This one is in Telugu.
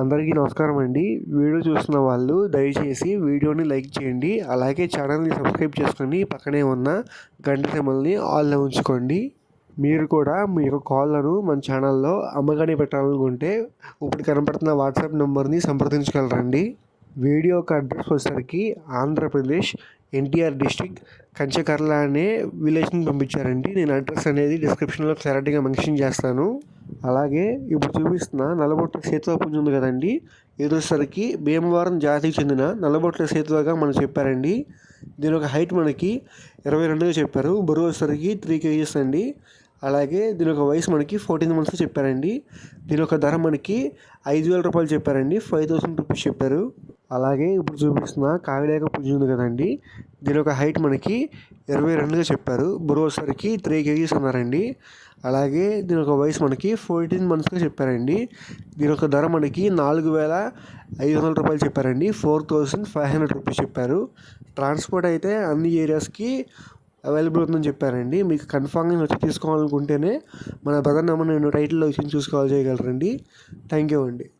అందరికీ నమస్కారం అండి. వీడియో చూస్తున్న వాళ్ళు దయచేసి వీడియోని లైక్ చేయండి. అలాగే ఛానల్ని సబ్స్క్రైబ్ చేసుకొని పక్కనే ఉన్న గంట సెమల్ని ఆల్లో ఉంచుకోండి. మీరు కూడా మీ యొక్క కాల్లను మన ఛానల్లో అమ్మకాన్ని పెట్టాలనుకుంటే ఇప్పుడు కనపడుతున్న వాట్సాప్ నెంబర్ని సంప్రదించగలరండి. వీడియో యొక్క అడ్రస్ వచ్చేసరికి ఆంధ్రప్రదేశ్ ఎన్టీఆర్ డిస్టిక్ కంచకర్ల అనే విలేజ్ని పంపించారండి. నేను అడ్రస్ అనేది డిస్క్రిప్షన్లో క్లారిటీగా మెన్షన్ చేస్తాను. అలాగే ఇప్పుడు చూపిస్తున్న నల్లబొట్ల సేతువ పుంజు ఉంది కదండి. ఎదురుసరికి భీమవరం జాతికి చెందిన నల్లబొట్ల సేతువగా మనం చెప్పారండి. దీని యొక్క హైట్ మనకి ఇరవై రెండుగా చెప్పారు. బరువు వచ్చేసరికి త్రీ కేజీస్ అండి. అలాగే దీని యొక్క వయసు మనకి ఫోర్టీన్ మంత్స్ చెప్పారండి. దీని యొక్క ధర మనకి ఐదు వేల రూపాయలు చెప్పారండి. ఫైవ్ థౌసండ్ రూపీస్ చెప్పారు. అలాగే ఇప్పుడు చూపిస్తున్న కావిలేక పుంజు ఉంది కదండి. దీని యొక్క హైట్ మనకి ఇరవై రెండుగా చెప్పారు. బరువు వచ్చేసరికి త్రీ కేజీస్ అన్నారండి. అలాగే దీని యొక్క వయసు మనకి ఫోర్టీన్ మంత్స్గా చెప్పారండి. దీని యొక్క ధర మనకి నాలుగు వేల ఐదు వందల రూపాయలు చెప్పారండి. Four thousand five hundred rupees చెప్పారు. ట్రాన్స్పోర్ట్ అయితే అన్ని ఏరియాస్కి అవైలబుల్ ఉందని చెప్పారండి. మీకు కన్ఫామ్గా వచ్చి తీసుకోవాలనుకుంటేనే మన బ్రదర్ నెంబర్ నేను టైటిల్లో ఇచ్చి చూసుకోవాలి చేయగలరండి. థ్యాంక్ యూ అండి.